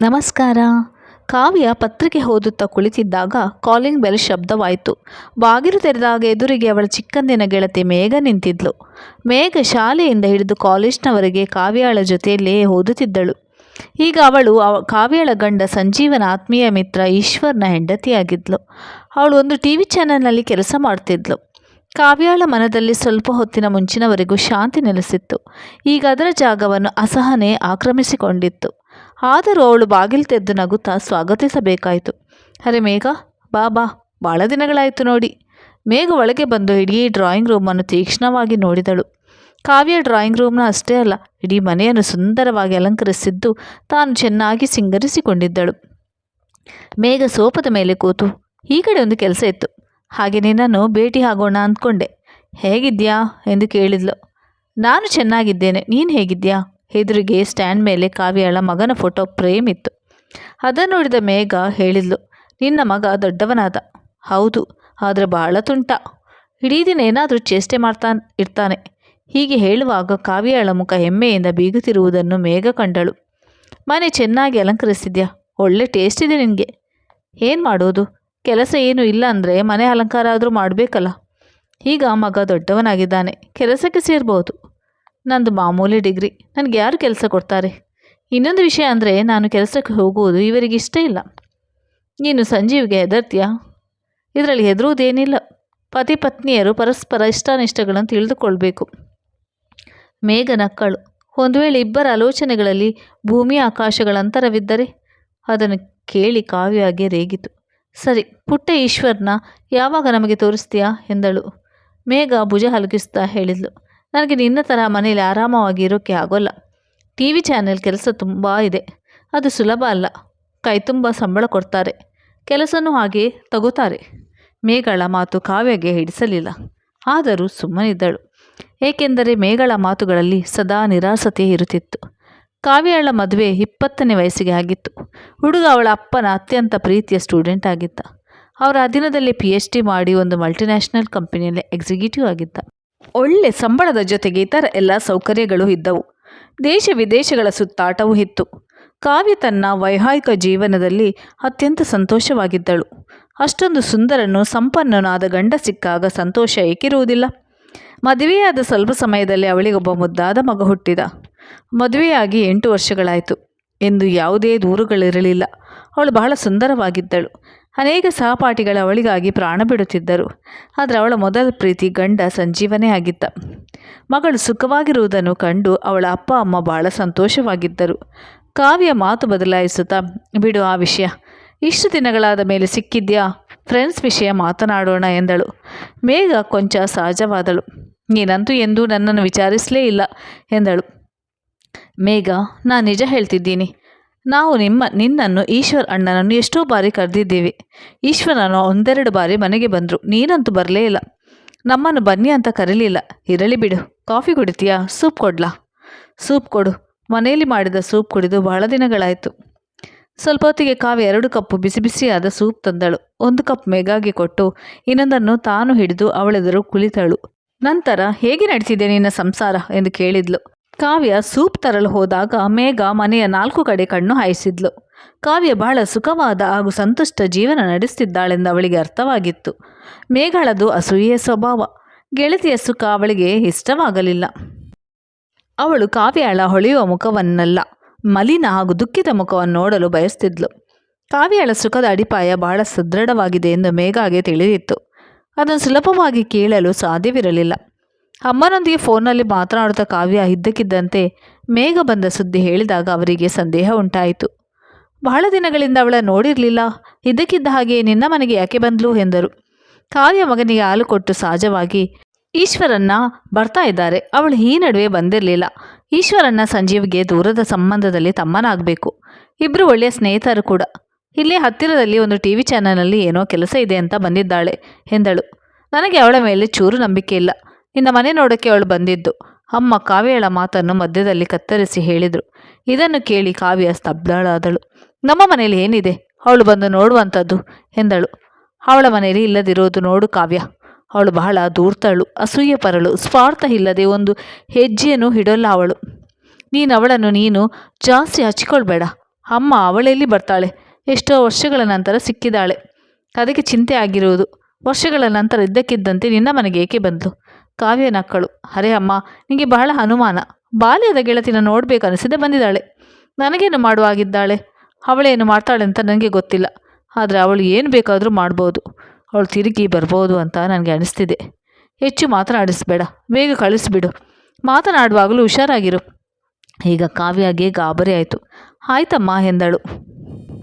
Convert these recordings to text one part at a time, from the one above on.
ನಮಸ್ಕಾರ. ಕಾವ್ಯ ಪತ್ರಿಕೆ ಓದುತ್ತಾ ಕುಳಿತಿದ್ದಾಗ ಕಾಲಿಂಗ್ ಬೆಲ್ ಶಬ್ದವಾಯಿತು. ಬಾಗಿಲು ತೆರೆದಾಗ ಎದುರಿಗೆ ಅವಳ ಚಿಕ್ಕಂದಿನ ಗೆಳತಿ ಮೇಘ ನಿಂತಿದ್ಲು. ಮೇಘ ಶಾಲೆಯಿಂದ ಹಿಡಿದು ಕಾಲೇಜ್ನವರೆಗೆ ಕಾವ್ಯಾಳ ಜೊತೆಯಲ್ಲೇ ಓದುತ್ತಿದ್ದಳು. ಈಗ ಅವಳು ಅವ, ಕಾವ್ಯಾಳ ಗಂಡ ಸಂಜೀವನ ಆತ್ಮೀಯ ಮಿತ್ರ ಈಶ್ವರ್ನ ಹೆಂಡತಿಯಾಗಿದ್ಲು. ಅವಳು ಒಂದು ಟಿ ವಿ ಚಾನೆಲ್ನಲ್ಲಿ ಕೆಲಸ ಮಾಡ್ತಿದ್ಲು. ಕಾವ್ಯಾಳ ಮನದಲ್ಲಿ ಸ್ವಲ್ಪ ಹೊತ್ತಿನ ಮುಂಚಿನವರೆಗೂ ಶಾಂತಿ ನೆಲೆಸಿತ್ತು. ಈಗ ಅದರ ಜಾಗವನ್ನು ಅಸಹನೆ ಆಕ್ರಮಿಸಿಕೊಂಡಿತ್ತು. ಆದರೂ ಅವಳು ಬಾಗಿಲು ತೆದ್ದು ನಗುತ್ತಾ ಸ್ವಾಗತಿಸಬೇಕಾಯಿತು. ಅರೆ ಮೇಘ, ಬಾ ಬಾ. ಭಾಳ ದಿನಗಳಾಯಿತು ನೋಡಿ. ಮೇಘ ಒಳಗೆ ಬಂದು ಇಡೀ ಡ್ರಾಯಿಂಗ್ ರೂಮನ್ನು ತೀಕ್ಷ್ಣವಾಗಿ ನೋಡಿದಳು. ಕಾವ್ಯ ಡ್ರಾಯಿಂಗ್ ರೂಮ್ನ ಅಷ್ಟೇ ಅಲ್ಲ, ಇಡೀ ಮನೆಯನ್ನು ಸುಂದರವಾಗಿ ಅಲಂಕರಿಸಿದ್ದು ತಾನು ಚೆನ್ನಾಗಿ ಸಿಂಗರಿಸಿಕೊಂಡಿದ್ದಳು. ಮೇಘ ಸೋಪದ ಮೇಲೆ ಕೂತು, ಈ ಕಡೆ ಒಂದು ಕೆಲಸ ಇತ್ತು. ಹಾಗೆ ನಿನ್ನನ್ನು ಭೇಟಿ ಆಗೋಣ ಅಂದ್ಕೊಂಡೆ. ಹೇಗಿದ್ಯಾ ಎಂದು ಕೇಳಿದ್ಲು. ನಾನು ಚೆನ್ನಾಗಿದ್ದೇನೆ. ನೀನು ಹೇಗಿದ್ಯಾ ಎದುರಿಗೆ ಸ್ಟ್ಯಾಂಡ್ ಮೇಲೆ ಕಾವ್ಯಾಳ ಮಗನ ಫೋಟೋ ಫ್ರೇಮ್ ಇತ್ತು ಅದನ್ನು ನೋಡಿದ ಮೇಘ ಹೇಳಿದ್ಲು, ನಿನ್ನ ಮಗ ದೊಡ್ಡವನಾದ. ಹೌದು, ಆದರೆ ಬಹಳ ತುಂಟ. ಇಡೀ ದಿನ ಏನಾದರೂ ಚೇಷ್ಟೆ ಮಾಡ್ತಾ ಇರ್ತಾನೆ. ಹೀಗೆ ಹೇಳುವಾಗ ಕಾವ್ಯಾಳ ಮುಖ ಹೆಮ್ಮೆಯಿಂದ ಬೀಗುತ್ತಿರುವುದನ್ನು ಮೇಘ ಕಂಡಳು. ಮನೆ ಚೆನ್ನಾಗಿ ಅಲಂಕರಿಸಿದ್ಯಾ? ಒಳ್ಳೆ ಟೇಸ್ಟ್ ಇದೆ ನಿನಗೆ. ಏನು ಮಾಡೋದು? ಕೆಲಸ ಏನೂ ಇಲ್ಲ ಅಂದರೆ ಮನೆ ಅಲಂಕಾರ ಆದರೂ ಮಾಡಬೇಕಲ್ಲ. ಈಗ ಮಗ ದೊಡ್ಡವನಾಗಿದ್ದಾನೆ. ಕೆಲಸಕ್ಕೆ ಸೇರ್ಬೋದು. ನಂದು ಮಾಮೂಲಿ ಡಿಗ್ರಿ. ನನಗೆ ಯಾರು ಕೆಲಸ ಕೊಡ್ತಾರೆ? ಇನ್ನೊಂದು ವಿಷಯ ಅಂದರೆ ನಾನು ಕೆಲಸಕ್ಕೆ ಹೋಗುವುದು ಇವರಿಗೆ ಇಷ್ಟ ಇಲ್ಲ. ನೀನು ಸಂಜೀವ್ಗೆ ಹೆದರ್ತೀಯಾ? ಇದರಲ್ಲಿ ಹೆದರುವುದೇನಿಲ್ಲ. ಪತಿ ಪತ್ನಿಯರು ಪರಸ್ಪರ ಇಷ್ಟಾನಿಷ್ಟಗಳನ್ನು ತಿಳಿದುಕೊಳ್ಬೇಕು. ಮೇಘ ನಕ್ಕಳು. ಒಂದು ವೇಳೆ ಇಬ್ಬರ ಆಲೋಚನೆಗಳಲ್ಲಿ ಭೂಮಿ ಆಕಾಶಗಳ ಅಂತರವಿದ್ದರೆ ಅದನ್ನು ಕೇಳಿ ಕಾವ್ಯಾಗೆ ರೇಗಿತು. ಸರಿ, ಪುಟ್ಟ ಈಶ್ವರ್ನ ಯಾವಾಗ ನಮಗೆ ತೋರಿಸ್ತೀಯಾ? ಎಂದಳು. ಮೇಘ ಭುಜ ಹಲಗಿಸ್ತಾ ಹೇಳಿದ್ಲು. ನನಗೆ ನಿನ್ನ ಥರ ಮನೇಲಿ ಆರಾಮವಾಗಿ ಇರೋಕ್ಕೆ ಆಗೋಲ್ಲ. ಟಿ ವಿ ಚಾನೆಲ್ ಕೆಲಸ ತುಂಬ ಇದೆ. ಅದು ಸುಲಭ ಅಲ್ಲ. ಕೈ ತುಂಬ ಸಂಬಳ ಕೊಡ್ತಾರೆ. ಕೆಲಸನೂ ಹಾಗೆ ತಗೋತಾರೆ. ಮೇಘಳ ಮಾತು ಕಾವ್ಯಗೆ ಹಿಡಿಸಲಿಲ್ಲ. ಆದರೂ ಸುಮ್ಮನಿದ್ದಳು. ಏಕೆಂದರೆ ಮೇಘಳ ಮಾತುಗಳಲ್ಲಿ ಸದಾ ನಿರಾಸತೆ ಇರುತ್ತಿತ್ತು. ಕಾವ್ಯಳ ಮದುವೆ ಇಪ್ಪತ್ತನೇ ವಯಸ್ಸಿಗೆ ಆಗಿತ್ತು. ಹುಡುಗ ಅವಳ ಅಪ್ಪನ ಅತ್ಯಂತ ಪ್ರೀತಿಯ ಸ್ಟೂಡೆಂಟ್ ಆಗಿದ್ದ. ಅವರ ಅಧೀನದಲ್ಲಿ ಪಿ ಎಚ್ ಡಿ ಮಾಡಿ ಒಂದು ಮಲ್ಟಿನ್ಯಾಷನಲ್ ಕಂಪನಿಯಲ್ಲಿ ಎಕ್ಸಿಕ್ಯೂಟಿವ್ ಆಗಿದ್ದ. ಒಳ್ಳೆ ಸಂಬಳದ ಜೊತೆಗೆ ಇತರ ಎಲ್ಲ ಸೌಕರ್ಯಗಳು ಇದ್ದವು. ದೇಶ ವಿದೇಶಗಳ ಸುತ್ತಾಟವೂ ಇತ್ತು. ಕಾವ್ಯ ತನ್ನ ವೈವಾಹಿಕ ಜೀವನದಲ್ಲಿ ಅತ್ಯಂತ ಸಂತೋಷವಾಗಿದ್ದಳು. ಅಷ್ಟೊಂದು ಸುಂದರನು ಸಂಪನ್ನನಾದ ಗಂಡ ಸಿಕ್ಕಾಗ ಸಂತೋಷ ಏಕಿರುವುದಿಲ್ಲ. ಮದುವೆಯಾದ ಸ್ವಲ್ಪ ಸಮಯದಲ್ಲಿ ಅವಳಿಗೊಬ್ಬ ಮುದ್ದಾದ ಮಗ ಹುಟ್ಟಿದ. ಮದುವೆಯಾಗಿ ಎಂಟು ವರ್ಷಗಳಾಯಿತು. ಎಂದು ಯಾವುದೇ ದೂರುಗಳಿರಲಿಲ್ಲ. ಅವಳು ಬಹಳ ಸುಂದರವಾಗಿದ್ದಳು. ಅನೇಕ ಸಹಪಾಠಿಗಳ ಅವಳಿಗಾಗಿ ಪ್ರಾಣ ಬಿಡುತ್ತಿದ್ದರು. ಆದರೆ ಅವಳ ಮೊದಲ ಪ್ರೀತಿ ಗಂಡ ಸಂಜೀವನೇ ಆಗಿದ್ದ ಮಗಳು ಸುಖವಾಗಿರುವುದನ್ನು ಕಂಡು ಅವಳ ಅಪ್ಪ, ಅಮ್ಮ ಬಹಳ ಸಂತೋಷವಾಗಿದ್ದರು. ಕಾವ್ಯ ಮಾತು ಬದಲಾಯಿಸುತ್ತಾ, ಬಿಡು ಆ ವಿಷಯ. ಇಷ್ಟು ದಿನಗಳಾದ ಮೇಲೆ ಸಿಕ್ಕಿದ್ಯಾ? ಫ್ರೆಂಡ್ಸ್ ವಿಷಯ ಮಾತನಾಡೋಣ ಎಂದಳು. ಮೇಘ ಕೊಂಚ ಸಹಜವಾದಳು. ನೀನಂತೂ ಎಂದೂ ನನ್ನನ್ನು ವಿಚಾರಿಸಲೇ ಇಲ್ಲ ಎಂದಳು. ಮೇಘ, ನಾನು ನಿಜ ಹೇಳ್ತಿದ್ದೀನಿ. ನಾವು ನಿಮ್ಮ, ನಿನ್ನನ್ನು, ಈಶ್ವರ್ ಅಣ್ಣನನ್ನು ಎಷ್ಟೋ ಬಾರಿ ಕರೆದಿದ್ದೀವಿ. ಈಶ್ವರನು ಒಂದೆರಡು ಬಾರಿ ಮನೆಗೆ ಬಂದರು. ನೀನಂತೂ ಬರಲೇ ಇಲ್ಲ. ನಮ್ಮನ್ನು ಬನ್ನಿ ಅಂತ ಕರೀಲಿಲ್ಲ. ಇರಲಿ ಬಿಡು. ಕಾಫಿ ಕುಡಿತೀಯಾ? ಸೂಪ್ ಕೊಡ್ಲಾ? ಸೂಪ್ ಕೊಡು. ಮನೆಯಲ್ಲಿ ಮಾಡಿದ ಸೂಪ್ ಕುಡಿದು ಬಹಳ ದಿನಗಳಾಯಿತು. ಸ್ವಲ್ಪ ಹೊತ್ತಿಗೆ ಕಾವ್ಯ ಎರಡು ಕಪ್ಪು ಬಿಸಿ ಬಿಸಿಯಾದ ಸೂಪ್ ತಂದಳು. ಒಂದು ಕಪ್ ಮೇಗಾಗಿ ಕೊಟ್ಟು ಇನ್ನೊಂದನ್ನು ತಾನು ಹಿಡಿದು ಅವಳೆದುರು ಕುಳಿತಳು. ನಂತರ, ಹೇಗೆ ನಡೆಸಿದೆ ನಿನ್ನ ಸಂಸಾರ? ಎಂದು ಕೇಳಿದ್ಲು. ಕಾವ್ಯ ಸೂಪ್ ತರಲು ಹೋದಾಗ ಮೇಘ ಮನೆಯ ನಾಲ್ಕು ಕಡೆ ಕಣ್ಣು ಹಾಯಿಸಿದ್ಲು. ಕಾವ್ಯ ಬಹಳ ಸುಖವಾದ ಹಾಗೂ ಸಂತುಷ್ಟ ಜೀವನ ನಡೆಸುತ್ತಿದ್ದಾಳೆಂದು ಅವಳಿಗೆ ಅರ್ಥವಾಗಿತ್ತು. ಮೇಘಳದು ಅಸೂಯೆಯ ಸ್ವಭಾವ. ಗೆಳತಿಯ ಸುಖ ಅವಳಿಗೆ ಇಷ್ಟವಾಗಲಿಲ್ಲ. ಅವಳು ಕಾವ್ಯಾಳ ಹೊಳೆಯುವ ಮುಖವನ್ನಲ್ಲ, ಮಲಿನ ಹಾಗೂ ದುಃಖಿತ ಮುಖವನ್ನು ನೋಡಲು ಬಯಸ್ತಿದ್ಲು. ಕಾವ್ಯಾಳ ಸುಖದ ಅಡಿಪಾಯ ಬಹಳ ಸದೃಢವಾಗಿದೆ ಎಂದು ಮೇಘಾಗೆ ತಿಳಿದಿತ್ತು. ಅದನ್ನು ಸುಲಭವಾಗಿ ಕೇಳಲು ಸಾಧ್ಯವಿರಲಿಲ್ಲ. ಅಮ್ಮನೊಂದಿಗೆ ಫೋನ್ನಲ್ಲಿ ಮಾತನಾಡುತ್ತಾ ಕಾವ್ಯ ಇದ್ದಕ್ಕಿದ್ದಂತೆ ಮೇಘ ಬಂದ ಸುದ್ದಿ ಹೇಳಿದಾಗ ಅವರಿಗೆ ಸಂದೇಹ ಉಂಟಾಯಿತು. ಬಹಳ ದಿನಗಳಿಂದ ಅವಳ ನೋಡಿರಲಿಲ್ಲ. ಇದ್ದಕ್ಕಿದ್ದ ಹಾಗೆ ನಿನ್ನ ಮನೆಗೆ ಯಾಕೆ ಬಂದ್ಲು ಎಂದರು. ಕಾವ್ಯ ಮಗನಿಗೆ ಹಾಲು ಕೊಟ್ಟು ಸಹಜವಾಗಿ ಈಶ್ವರನ್ನ ಬರ್ತಾ ಇದ್ದಾರೆ. ಅವಳು ಈ ನಡುವೆ ಬಂದಿರಲಿಲ್ಲ. ಈಶ್ವರನ್ನ ಸಂಜೀವ್ಗೆ ದೂರದ ಸಂಬಂಧದಲ್ಲಿ ತಮ್ಮನಾಗಬೇಕು. ಇಬ್ಬರು ಒಳ್ಳೆಯ ಸ್ನೇಹಿತರು ಕೂಡ. ಇಲ್ಲೇ ಹತ್ತಿರದಲ್ಲಿ ಒಂದು ಟಿ ವಿ ಚಾನಲ್ನಲ್ಲಿ ಏನೋ ಕೆಲಸ ಇದೆ ಅಂತ ಬಂದಿದ್ದಾಳೆ ಎಂದಳು. ನನಗೆ ಅವಳ ಮೇಲೆ ಚೂರು ನಂಬಿಕೆ ಇಲ್ಲ. ನಿನ್ನ ಮನೆ ನೋಡೋಕ್ಕೆ ಅವಳು ಬಂದಿದ್ದು. ಅಮ್ಮ ಕಾವ್ಯಳ ಮಾತನ್ನು ಮಧ್ಯದಲ್ಲಿ ಕತ್ತರಿಸಿ ಹೇಳಿದರು. ಇದನ್ನು ಕೇಳಿ ಕಾವ್ಯ ಸ್ತಬ್ಧಳಾದಳು. ನಮ್ಮ ಮನೇಲಿ ಏನಿದೆ? ಅವಳು ಬಂದು ನೋಡುವಂಥದ್ದು ಎಂದಳು. ಅವಳ ಮನೆಯಲ್ಲಿ ಇಲ್ಲದಿರೋದು ನೋಡು ಕಾವ್ಯ. ಅವಳು ಬಹಳ ದೂರ್ತಳು ಅಸೂಯೆ ಪರಳು ಸ್ವಾರ್ಥ ಇಲ್ಲದೆ ಒಂದು ಹೆಜ್ಜೆಯನ್ನು ಹಿಡೋಲ್ಲ ಅವಳು. ನೀನು ಅವಳನ್ನು ನೀನು ಜಾಸ್ತಿ ಹಚ್ಚಿಕೊಳ್ಬೇಡ. ಅಮ್ಮ ಅವಳೆಲ್ಲಿ ಬರ್ತಾಳೆ. ಎಷ್ಟೋ ವರ್ಷಗಳ ನಂತರ ಸಿಕ್ಕಿದಾಳೆ. ಅದಕ್ಕೆ ಚಿಂತೆ ಆಗಿರುವುದು. ವರ್ಷಗಳ ನಂತರ ಇದ್ದಕ್ಕಿದ್ದಂತೆ ನಿನ್ನ ಮನೆಗೆ ಏಕೆ ಬಂದ್ಲು ಕಾವ್ಯ ನಕ್ಕಳು ಅರೆ ಅಮ್ಮ ನಿಮಗೆ ಬಹಳ ಅನುಮಾನ. ಬಾಲ್ಯದ ಗೆಳತಿನ ನೋಡಬೇಕು ಅನಿಸಿದೆ ಬಂದಿದ್ದಾಳೆ. ನನಗೇನು ಮಾಡುವಾಗಿದ್ದಾಳೆ ಅವಳೇನು ಮಾಡ್ತಾಳೆ ಅಂತ ನನಗೆ ಗೊತ್ತಿಲ್ಲ. ಆದರೆ ಅವಳು ಏನು ಬೇಕಾದರೂ ಮಾಡ್ಬೋದು. ಅವಳು ತಿರುಗಿ ಬರ್ಬೋದು ಅಂತ ನನಗೆ ಅನಿಸ್ತಿದೆ. ಹೆಚ್ಚು ಮಾತನಾಡಿಸ್ಬೇಡ. ಬೇಗ ಕಳಿಸ್ಬಿಡು. ಮಾತನಾಡುವಾಗಲೂ ಹುಷಾರಾಗಿರು. ಈಗ ಕಾವ್ಯಗೆ ಗಾಬರಿ ಆಯಿತು. ಆಯ್ತಮ್ಮ, ಎಂದಳು.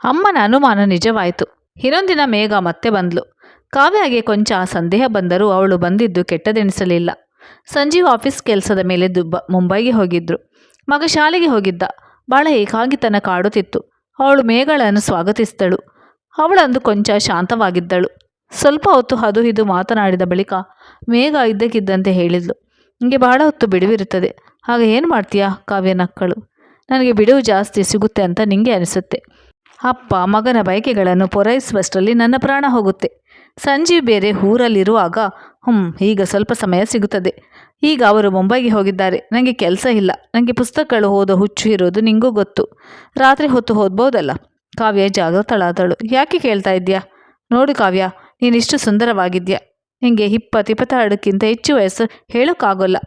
ಅಮ್ಮನ ಅನುಮಾನ ನಿಜವಾಯಿತು. ಇನ್ನೊಂದಿನ ಮೇಘ ಮತ್ತೆ ಬಂದ್ಲು. ಕಾವ್ಯಗೆ ಕೊಂಚ ಸಂದೇಹ ಬಂದರೂ ಅವಳು ಬಂದಿದ್ದು ಕೆಟ್ಟದೆನಿಸಲಿಲ್ಲ. ಸಂಜೀವ್ ಆಫೀಸ್ ಕೆಲಸದ ಮೇಲೆ ದುಬ್ಬ ಮುಂಬೈಗೆ ಹೋಗಿದ್ರು. ಮಗ ಶಾಲೆಗೆ ಹೋಗಿದ್ದ. ಬಹಳ ಏಕಾಂಗಿತನ ಕಾಡುತ್ತಿತ್ತು. ಅವಳು ಮೇಗಳನ್ನು ಸ್ವಾಗತಿಸಿದಳು. ಅವಳಂದು ಕೊಂಚ ಶಾಂತವಾಗಿದ್ದಳು. ಸ್ವಲ್ಪ ಹೊತ್ತು ಅದು ಇದು ಮಾತನಾಡಿದ ಬಳಿಕ ಮೇಘ ಇದ್ದಕ್ಕಿದ್ದಂತೆ ಹೇಳಿದ್ಲು ನಿಮಗೆ ಬಹಳ ಹೊತ್ತು ಬಿಡುವಿರುತ್ತದೆ. ಆಗ ಏನು ಮಾಡ್ತೀಯಾ ಕಾವ್ಯ ನಕ್ಕಳು? ನನಗೆ ಬಿಡುವು ಜಾಸ್ತಿ ಸಿಗುತ್ತೆ ಅಂತ ನಿಮಗೆ ಅನಿಸುತ್ತೆ. ಅಪ್ಪ ಮಗನ ಬಯಕೆಗಳನ್ನು ಪೂರೈಸುವಷ್ಟರಲ್ಲಿ ನನ್ನ ಪ್ರಾಣ ಹೋಗುತ್ತೆ. ಸಂಜೀವ್ ಬೇರೆ ಊರಲ್ಲಿರುವಾಗ ಹ್ಞೂ ಈಗ ಸ್ವಲ್ಪ ಸಮಯ ಸಿಗುತ್ತದೆ. ಈಗ ಅವರು ಮುಂಬೈಗೆ ಹೋಗಿದ್ದಾರೆ. ನನಗೆ ಕೆಲಸ ಇಲ್ಲ. ನನಗೆ ಪುಸ್ತಕಗಳು ಓದೋ ಹುಚ್ಚು ಇರೋದು ನಿಂಗೂ ಗೊತ್ತು. ರಾತ್ರಿ ಹೊತ್ತು ಓದ್ಬೋದಲ್ಲ? ಕಾವ್ಯ ಜಾಗೃತಳಾದಳು. ಯಾಕೆ ಕೇಳ್ತಾ ಇದ್ದೀಯಾ? ನೋಡು ಕಾವ್ಯ, ನೀನಿಷ್ಟು ಸುಂದರವಾಗಿದ್ಯಾ ನಿಂಗೆ ಇಪ್ಪತ್ತು ಇಪ್ಪತ್ತೆರಡಕ್ಕಿಂತ ಹೆಚ್ಚು ವಯಸ್ಸು ಹೇಳೋಕ್ಕಾಗೋಲ್ಲ.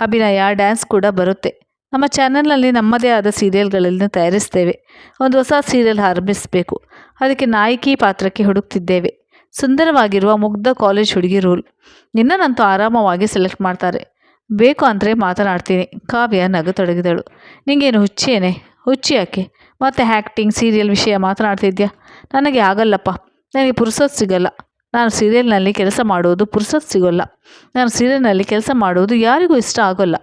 ಅಭಿನಯ, ಡ್ಯಾನ್ಸ್ ಕೂಡ ಬರುತ್ತೆ. ನಮ್ಮ ಚಾನಲ್ನಲ್ಲಿ ನಮ್ಮದೇ ಆದ ಸೀರಿಯಲ್ಗಳನ್ನು ತಯಾರಿಸ್ತೇವೆ. ಒಂದು ಹೊಸ ಸೀರಿಯಲ್ ಆರಂಭಿಸಬೇಕು. ಅದಕ್ಕೆ ನಾಯಕಿ ಪಾತ್ರಕ್ಕೆ ಹುಡುಕ್ತಿದ್ದೇವೆ. ಸುಂದರವಾಗಿರುವ ಮುಗ್ಧ ಕಾಲೇಜ್ ಹುಡುಗಿ ರೂಲ್. ನಿನ್ನನ್ನಂತೂ ಆರಾಮವಾಗಿ ಸೆಲೆಕ್ಟ್ ಮಾಡ್ತಾರೆ. ಬೇಕು ಅಂದರೆ ಮಾತನಾಡ್ತೀನಿ. ಕಾವ್ಯ ನಗತೊಡಗಿದಳು ನಿಂಗೇನು ಹುಚ್ಚೇನೆ? ಹುಚ್ಚಿ ಯಾಕೆ? ಮತ್ತೆ ಆ್ಯಕ್ಟಿಂಗ್ ಸೀರಿಯಲ್ ವಿಷಯ ಮಾತನಾಡ್ತಿದ್ಯಾ? ನನಗೆ ಆಗಲ್ಲಪ್ಪ. ನನಗೆ ಪುರುಸೊತ್ತು ಸಿಗಲ್ಲ. ನಾನು ಸೀರಿಯಲ್ನಲ್ಲಿ ಕೆಲಸ ಮಾಡುವುದು ಪುರುಸೊತ್ತು ಸಿಗೋಲ್ಲ. ನಾನು ಸೀರಿಯಲ್ನಲ್ಲಿ ಕೆಲಸ ಮಾಡುವುದು ಯಾರಿಗೂ ಇಷ್ಟ ಆಗೋಲ್ಲ.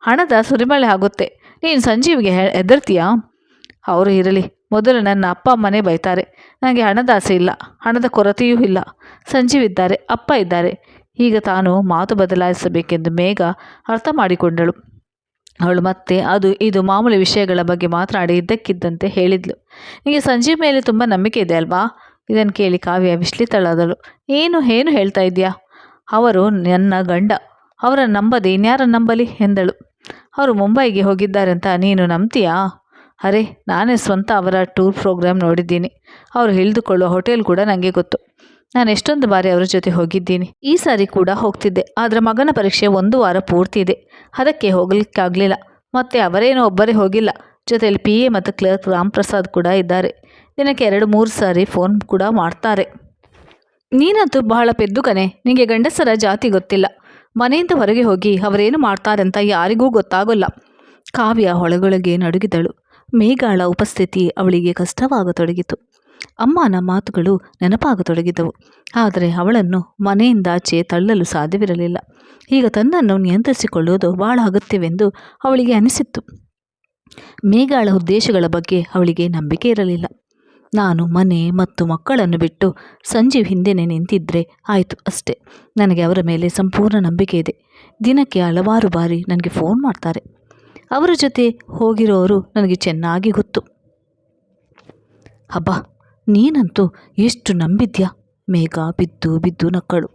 ಹಣದ ಸುರಿಮಳೆ ಆಗುತ್ತೆ. ನೀನು ಸಂಜೀವಿಗೆ ಹೆ ಹೆದರ್ತೀಯಾ? ಅವರು ಇರಲಿ. ಮೊದಲು ನನ್ನ ಅಪ್ಪ ಅಮ್ಮನೇ ಬೈತಾರೆ. ನನಗೆ ಹಣದ ಆಸೆ ಇಲ್ಲ, ಹಣದ ಕೊರತೆಯೂ ಇಲ್ಲ. ಸಂಜೀವಿದ್ದಾರೆ ಅಪ್ಪ ಇದ್ದಾರೆ. ಈಗ ತಾನು ಮಾತು ಬದಲಾಯಿಸಬೇಕೆಂದು ಮೇಘ ಅರ್ಥ ಮಾಡಿಕೊಂಡಳು. ಅವಳು ಮತ್ತೆ ಅದು ಇದು ಮಾಮೂಲಿ ವಿಷಯಗಳ ಬಗ್ಗೆ ಮಾತನಾಡಿ ಇದ್ದಕ್ಕಿದ್ದಂತೆ ಹೇಳಿದ್ಲು. ನಿಮಗೆ ಸಂಜೀವ್ ಮೇಲೆ ತುಂಬ ನಂಬಿಕೆ ಇದೆ ಅಲ್ವಾ? ಇದನ್ನು ಕೇಳಿ ಕಾವ್ಯ ವಿಶ್ಲಿತಳಾದಳು ಏನು ಏನು ಹೇಳ್ತಾ ಇದೆಯಾ ಅವರು ನನ್ನ ಗಂಡ, ಅವರನ್ನು ನಂಬದೆ ಇನ್ಯಾರನ್ನು ನಂಬಲಿ? ಎಂದಳು. ಅವರು ಮುಂಬೈಗೆ ಹೋಗಿದ್ದಾರೆ ಅಂತ ನೀನು ನಂಬ್ತೀಯಾ? ಅರೆ, ನಾನೇ ಸ್ವಂತ ಅವರ ಟೂರ್ ಪ್ರೋಗ್ರಾಮ್ ನೋಡಿದ್ದೀನಿ. ಅವರು ಹಿಳಿದುಕೊಳ್ಳೋ ಹೋಟೆಲ್ ಕೂಡ ನನಗೆ ಗೊತ್ತು. ನಾನು ಎಷ್ಟೊಂದು ಬಾರಿ ಅವರ ಜೊತೆ ಹೋಗಿದ್ದೀನಿ. ಈ ಸಾರಿ ಕೂಡ ಹೋಗ್ತಿದ್ದೆ. ಆದರೆ ಮಗನ ಪರೀಕ್ಷೆ ಒಂದು ವಾರ ಪೂರ್ತಿ ಇದೆ. ಅದಕ್ಕೆ ಹೋಗಲಿಕ್ಕಾಗಲಿಲ್ಲ. ಮತ್ತು ಅವರೇನೋ ಒಬ್ಬರೇ ಹೋಗಿಲ್ಲ. ಜೊತೆಯಲ್ಲಿ ಪಿ ಎ ಮತ್ತು ಕ್ಲರ್ಕ್ ರಾಮ್ ಪ್ರಸಾದ್ ಕೂಡ ಇದ್ದಾರೆ. ದಿನಕ್ಕೆ ಎರಡು ಮೂರು ಸಾರಿ ಫೋನ್ ಕೂಡ ಮಾಡ್ತಾರೆ. ನೀನಂತೂ ಬಹಳ ಪೆದ್ದು ಕನೆ ಗಂಡಸರ ಜಾತಿ ಗೊತ್ತಿಲ್ಲ. ಮನೆಯಿಂದ ಹೊರಗೆ ಹೋಗಿ ಅವರೇನು ಅಂತ ಯಾರಿಗೂ ಗೊತ್ತಾಗೋಲ್ಲ. ಕಾವ್ಯ ಒಳಗೊಳಗೆ ನಡುಗಿದಳು. ಮೇಘಾಳ ಉಪಸ್ಥಿತಿ ಅವಳಿಗೆ ಕಷ್ಟವಾಗತೊಡಗಿತು. ಅಮ್ಮನ ಮಾತುಗಳು ನೆನಪಾಗತೊಡಗಿದವು. ಆದರೆ ಅವಳನ್ನು ಮನೆಯಿಂದಾಚೆ ತಳ್ಳಲು ಸಾಧ್ಯವಿರಲಿಲ್ಲ. ಈಗ ತನ್ನನ್ನು ನಿಯಂತ್ರಿಸಿಕೊಳ್ಳುವುದು ಬಹಳ ಅಗತ್ಯವೆಂದು ಅವಳಿಗೆ ಅನಿಸಿತ್ತು. ಮೇಘಾಳ ಉದ್ದೇಶಗಳ ಬಗ್ಗೆ ಅವಳಿಗೆ ನಂಬಿಕೆ ಇರಲಿಲ್ಲ. ನಾನು ಮನೆ ಮತ್ತು ಮಕ್ಕಳನ್ನು ಬಿಟ್ಟು ಸಂಜೀವ್ ಹಿಂದೆನೆ ನಿಂತಿದ್ದರೆ ಆಯಿತು ಅಷ್ಟೇ. ನನಗೆ ಅವರ ಮೇಲೆ ಸಂಪೂರ್ಣ ನಂಬಿಕೆ ಇದೆ. ದಿನಕ್ಕೆ ಹಲವಾರು ಬಾರಿ ನನಗೆ ಫೋನ್ ಮಾಡ್ತಾರೆ. ಅವರ ಜೊತೆ ಹೋಗಿರೋರು ನನಗೆ ಚೆನ್ನಾಗಿ ಗೊತ್ತು. ಹಬ್ಬ ನೀನಂತೂ ಎಷ್ಟು ನಂಬಿದ್ಯಾ? ಮೇಘ ಬಿದ್ದು ಬಿದ್ದು ನಕ್ಕಳು.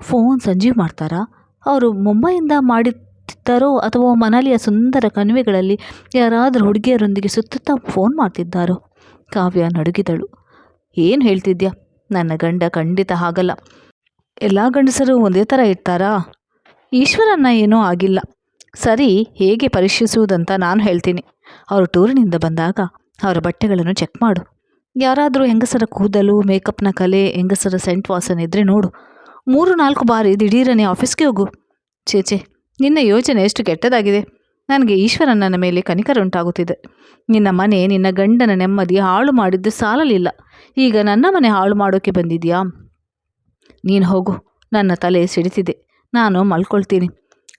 ಫೋನ್ ಸಂಜೀವ್ ಮಾಡ್ತಾರಾ? ಅವರು ಮುಂಬೈಯಿಂದ ಮಾಡುತ್ತಿದ್ದಾರೋ ಅಥವಾ ಮನಾಲಿಯ ಸುಂದರ ಕಣಿವೆಗಳಲ್ಲಿ ಯಾರಾದರೂ ಹುಡುಗಿಯರೊಂದಿಗೆ ಸುತ್ತುತ್ತಾ ಫೋನ್ ಮಾಡ್ತಿದ್ದಾರೋ? ಕಾವ್ಯ ನಡುಗಿದಳು. ಏನು ಹೇಳ್ತಿದ್ಯಾ? ನನ್ನ ಗಂಡ ಖಂಡಿತ ಹಾಗಲ್ಲ. ಎಲ್ಲ ಗಂಡಸರು ಒಂದೇ ಥರ ಇರ್ತಾರಾ? ಈಶ್ವರನ್ನ ಏನೂ ಆಗಿಲ್ಲ. ಸರಿ, ಹೇಗೆ ಪರೀಕ್ಷಿಸುವುದಂತ ನಾನು ಹೇಳ್ತೀನಿ. ಅವರು ಟೂರಿನಿಂದ ಬಂದಾಗ ಅವರ ಬಟ್ಟೆಗಳನ್ನು ಚೆಕ್ ಮಾಡು. ಯಾರಾದರೂ ಹೆಂಗಸರ ಕೂದಲು ಮೇಕಪ್ನ ಕಲೆ, ಹೆಂಗಸರ ಸೆಂಟ್ ವಾಸನೆ ಇದ್ದರೆ ನೋಡು. ಮೂರು, ನಾಲ್ಕು ಬಾರಿ ದಿಢೀರನೇ ಆಫೀಸ್ಗೆ ಹೋಗು. ಚೇಚೆ ನಿನ್ನ ಯೋಚನೆ ಎಷ್ಟು ಕೆಟ್ಟದಾಗಿದೆ. ನನಗೆ ಈಶ್ವರನ ಮೇಲೆ ಕನಿಕರ ಉಂಟಾಗುತ್ತಿದೆ. ನಿನ್ನ ಮನೆ, ನಿನ್ನ ಗಂಡನ ನೆಮ್ಮದಿ ಹಾಳು ಮಾಡಿದ್ದು ಸಾಲಲಿಲ್ಲ. ಈಗ ನನ್ನ ಮನೆ ಹಾಳು ಮಾಡೋಕ್ಕೆ ಬಂದಿದೆಯಾ? ನೀನು ಹೋಗು. ನನ್ನ ತಲೆ ಸಿಡಿತಿದೆ. ನಾನು ಮಲ್ಕೊಳ್ತೀನಿ.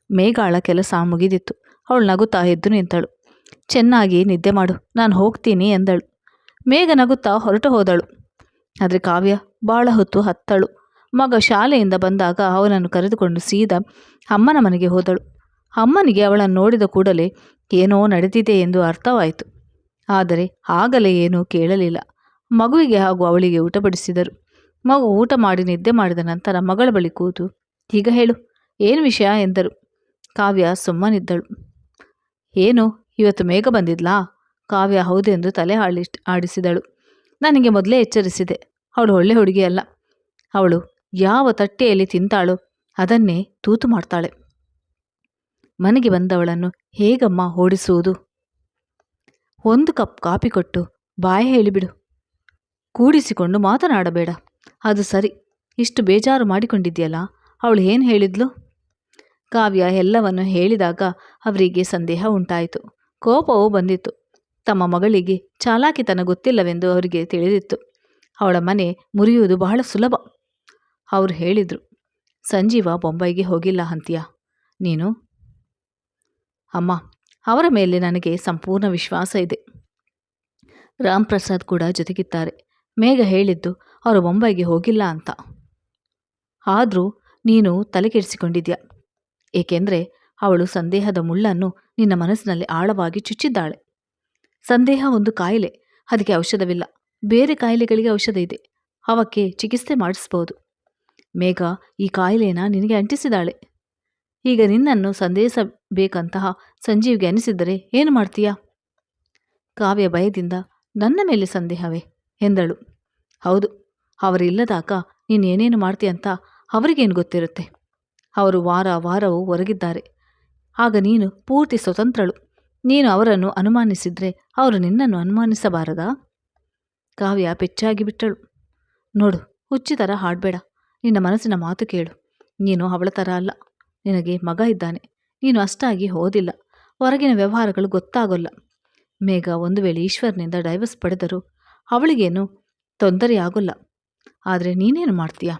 ಮೇಘಾಳ ಕೆಲಸ ಮುಗಿದಿತ್ತು. ಅವಳು ನಗುತ್ತಾ ಎದ್ದು ನಿಂತಳು. ಚೆನ್ನಾಗಿ ನಿದ್ದೆ ಮಾಡು. ನಾನು ಹೋಗ್ತೀನಿ ಎಂದಳು. ಮೇಘ ನಗುತ್ತಾ ಹೊರಟು ಹೋದಳು. ಆದರೆ ಕಾವ್ಯ ಭಾಳ ಹೊತ್ತು ಹತ್ತಳು. ಮಗ ಶಾಲೆಯಿಂದ ಬಂದಾಗ ಅವನನ್ನು ಕರೆದುಕೊಂಡು ಸೀದಾ ಅಮ್ಮನ ಮನೆಗೆ ಹೋದಳು. ಅಮ್ಮನಿಗೆ ಅವಳನ್ನು ನೋಡಿದ ಕೂಡಲೇ ಏನೋ ನಡೆದಿದೆ ಎಂದು ಅರ್ಥವಾಯಿತು. ಆದರೆ ಆಗಲೇ ಏನೂ ಕೇಳಲಿಲ್ಲ. ಮಗುವಿಗೆ ಹಾಗೂ ಅವಳಿಗೆ ಊಟ ಬಡಿಸಿದರು ಮಗು ಊಟ ಮಾಡಿ ನಿದ್ದೆ ಮಾಡಿದ ನಂತರ ಮಗಳ ಬಳಿ ಕೂತು, ಈಗ ಹೇಳು, ಏನು ವಿಷಯ? ಎಂದರು. ಕಾವ್ಯ ಸುಮ್ಮನಿದ್ದಳು. ಏನು? ಇವತ್ತು ಮೇಘ ಬಂದಿದ್ಲಾ? ಕಾವ್ಯ ಹೌದೆಂದು ತಲೆ ಆಳಿ, ಆಡಿಸಿದಳು. ನನಗೆ ಮೊದಲೇ ಎಚ್ಚರಿಸಿದೆ. ಅವಳು ಒಳ್ಳೆ ಹುಡುಗಿಯಲ್ಲ ಅವಳು ಯಾವ ತಟ್ಟೆಯಲ್ಲಿ ತಿಂತಾಳೋ ಅದನ್ನೇ ತೂತು ಮಾಡ್ತಾಳೆ. ಮನೆಗೆ ಬಂದವಳನ್ನು ಹೇಗಮ್ಮ ಓಡಿಸುವುದು? ಒಂದು ಕಪ್ ಕಾಫಿ ಕೊಟ್ಟು ಬಾಯಿ ಹೇಳಿಬಿಡು. ಕೂಡಿಸಿಕೊಂಡು ಮಾತನಾಡಬೇಡ. ಅದು ಸರಿ. ಇಷ್ಟು ಬೇಜಾರು ಮಾಡಿಕೊಂಡಿದ್ಯಲ್ಲ ಅವಳು ಏನು ಹೇಳಿದ್ಲು? ಕಾವ್ಯ ಎಲ್ಲವನ್ನು ಹೇಳಿದಾಗ ಅವರಿಗೆ ಸಂದೇಹ ಉಂಟಾಯಿತು. ಕೋಪವೂ ಬಂದಿತ್ತು. ತಮ್ಮ ಮಗಳಿಗೆ ಚಾಲಾಕಿತನ ಗೊತ್ತಿಲ್ಲವೆಂದು ಅವರಿಗೆ ತಿಳಿದಿತ್ತು. ಅವಳ ಮನೆ ಮುರಿಯುವುದು ಬಹಳ ಸುಲಭ. ಅವರು ಹೇಳಿದರು, ಸಂಜೀವ ಬೊಂಬೈಗೆ ಹೋಗಿಲ್ಲ ಅಂತೀಯ? ನೀನು? ಅಮ್ಮ, ಅವರ ಮೇಲೆ ನನಗೆ ಸಂಪೂರ್ಣ ವಿಶ್ವಾಸ ಇದೆ. ರಾಮ್ ಪ್ರಸಾದ್ ಕೂಡ ಜೊತೆಗಿದ್ದಾರೆ. ಮೇಘ ಹೇಳಿದ್ದು, ಅವರು ಬೊಂಬೈಗೆ ಹೋಗಿಲ್ಲ ಅಂತ. ಆದರೂ ನೀನು ತಲೆ ಕೆಡಿಸಿಕೊಂಡಿದ್ಯಾ ಏಕೆಂದರೆ ಅವಳು ಸಂದೇಹದ ಮುಳ್ಳನ್ನು ನಿನ್ನ ಮನಸ್ಸಿನಲ್ಲಿ ಆಳವಾಗಿ ಚುಚ್ಚಿದ್ದಾಳೆ. ಸಂದೇಹ ಒಂದು ಕಾಯಿಲೆ, ಅದಕ್ಕೆ ಔಷಧವಿಲ್ಲ. ಬೇರೆ ಕಾಯಿಲೆಗಳಿಗೆ ಔಷಧ ಇದೆ. ಅವಕ್ಕೆ ಚಿಕಿತ್ಸೆ ಮಾಡಿಸ್ಬೋದು. ಮೇಘ, ಈ ಕಾಯಿಲೆನ ನಿನಗೆ ಅಂಟಿಸಿದಾಳೆ. ಈಗ ನಿನ್ನನ್ನು ಸಂದೇಹಿಸಬೇಕಂತಹ ಸಂಜೀವ್ಗೆ ಅನಿಸಿದರೆ ಏನು ಮಾಡ್ತೀಯಾ? ಕಾವ್ಯ ಭಯದಿಂದ, ನನ್ನ ಮೇಲೆ ಸಂದೇಹವೇ? ಎಂದಳು. ಹೌದು ಅವರಿಲ್ಲದಾಗ ನೀನು ಏನೇನು ಮಾಡ್ತೀಯಂತ ಅವರಿಗೇನು ಗೊತ್ತಿರುತ್ತೆ? ಅವರು ವಾರ ವಾರವೂ ಹೊರಗಿದ್ದಾರೆ ಆಗ ನೀನು ಪೂರ್ತಿ ಸ್ವತಂತ್ರಳು. ನೀನು ಅವರನ್ನು ಅನುಮಾನಿಸಿದ್ರೆ ಅವರು ನಿನ್ನನ್ನು ಅನುಮಾನಿಸಬಾರದಾ? ಕಾವ್ಯ ಪೆಚ್ಚಾಗಿ ಬಿಟ್ಟಳು. ನೋಡು, ಹುಚ್ಚಿ ಥರ ಹಾಡಬೇಡ. ನಿನ್ನ ಮನಸ್ಸಿನ ಮಾತು ಕೇಳು. ನೀನು ಅವಳ ಥರ ಅಲ್ಲ. ನಿನಗೆ ಮಗ ಇದ್ದಾನೆ. ನೀನು ಅಷ್ಟಾಗಿ ಓದಿಲ್ಲ. ಹೊರಗಿನ ವ್ಯವಹಾರಗಳು ಗೊತ್ತಾಗೋಲ್ಲ. ಮೇಘ ಒಂದು ವೇಳೆ ಈಶ್ವರ್ನಿಂದ ಡೈವರ್ಸ್ ಪಡೆದರೂ ಅವಳಿಗೇನು ತೊಂದರೆಯಾಗೋಲ್ಲ. ಆದರೆ ನೀನೇನು ಮಾಡ್ತೀಯಾ?